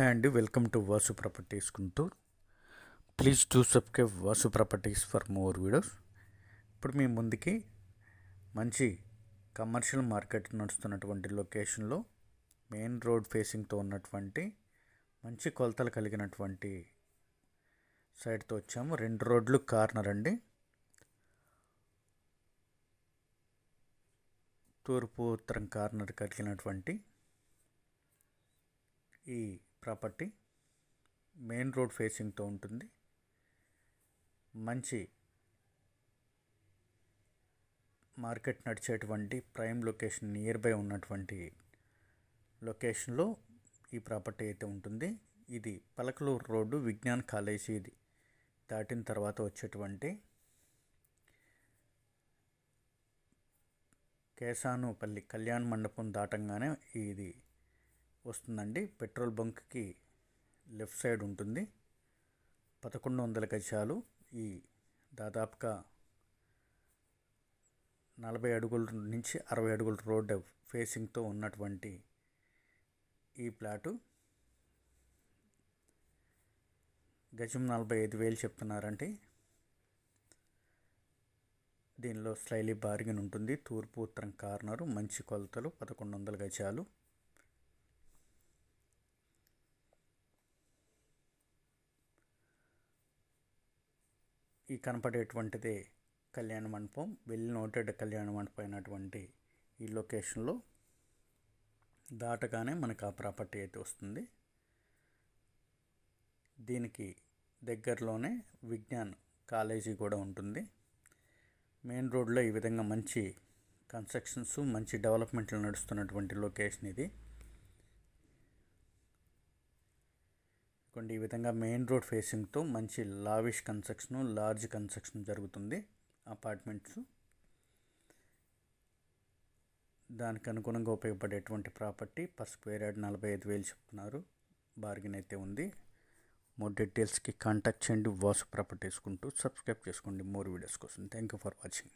Hi అండి welcome to Vasu properties Guntur. Please to subscribe Vasu properties for more videos. ఇప్పుడు మీ ముందుకి మంచి కమర్షియల్ మార్కెట్ నడుస్తున్నటువంటి లొకేషన్లో మెయిన్ రోడ్ ఫేసింగ్తో ఉన్నటువంటి మంచి కొలతలు కలిగినటువంటి సైడ్తో వచ్చాము. రెండు రోడ్లు కార్నర్ అండి. తూర్పు ఉత్తరం కార్నర్ కలిగినటువంటి ఈ ప్రాపర్టీ మెయిన్ రోడ్ ఫేసింగ్తో ఉంటుంది. మంచి మార్కెట్ నడిచేటువంటి ప్రైమ్ లొకేషన్ నియర్ బై ఉన్నటువంటి లొకేషన్లో ఈ ప్రాపర్టీ అయితే ఉంటుంది. ఇది పలకలూరు రోడ్డు విజ్ఞాన్ కాలేజీ ఇది. దాటిన తర్వాత వచ్చేటువంటి కేసానుపల్లి కళ్యాణ మండపం దాటంగానే ఇది వస్తుందండి. పెట్రోల్ బంక్కి లెఫ్ట్ సైడ్ ఉంటుంది. పదకొండు వందల గజాలు. ఈ దాదాపుగా నలభై అడుగుల నుంచి అరవై అడుగుల రోడ్డు ఫేసింగ్తో ఉన్నటువంటి ఈ ప్లాటు. గజం నలభై ఐదు వేలు చెప్తున్నారండి. దీనిలో స్లైలీ బార్గిన్ ఉంటుంది. తూర్పు ఉత్తరం కార్నరు మంచి కొలతలు పదకొండు వందల గజాలు. ఈ కనపడేటువంటిదే కళ్యాణ మండపం వెళ్ళి నోటెడ్ కళ్యాణ మండపం అయినటువంటి ఈ లొకేషన్లో దాటగానే మనకు ఆ ప్రాపర్టీ అయితే వస్తుంది. దీనికి దగ్గరలోనే విజ్ఞాన్ కాలేజీ కూడా ఉంటుంది. మెయిన్ రోడ్లో ఈ విధంగా మంచి కన్స్ట్రక్షన్స్ మంచి డెవలప్మెంట్లు నడుస్తున్నటువంటి లొకేషన్ ఇది. కొన్ని ఈ విధంగా మెయిన్ రోడ్ ఫేసింగ్తో మంచి లావిష్ కన్స్ట్రక్షన్ లార్జ్ కన్స్ట్రక్షన్ జరుగుతుంది అపార్ట్మెంట్స్. దానికి అనుగుణంగా ఉపయోగపడేటువంటి ప్రాపర్టీ పర్ స్క్వేర్ యార్డ్ నలభై ఐదు వేలు చెప్తున్నారు. బార్గెన్ అయితే ఉంది. మోర్ డీటెయిల్స్కి కాంటాక్ట్ చేయండి. వాసు ప్రాపర్టీస్ కుంటూ సబ్స్క్రైబ్ చేసుకోండి. మోర్ వీడియోస్ కోసం. Thank you for watching.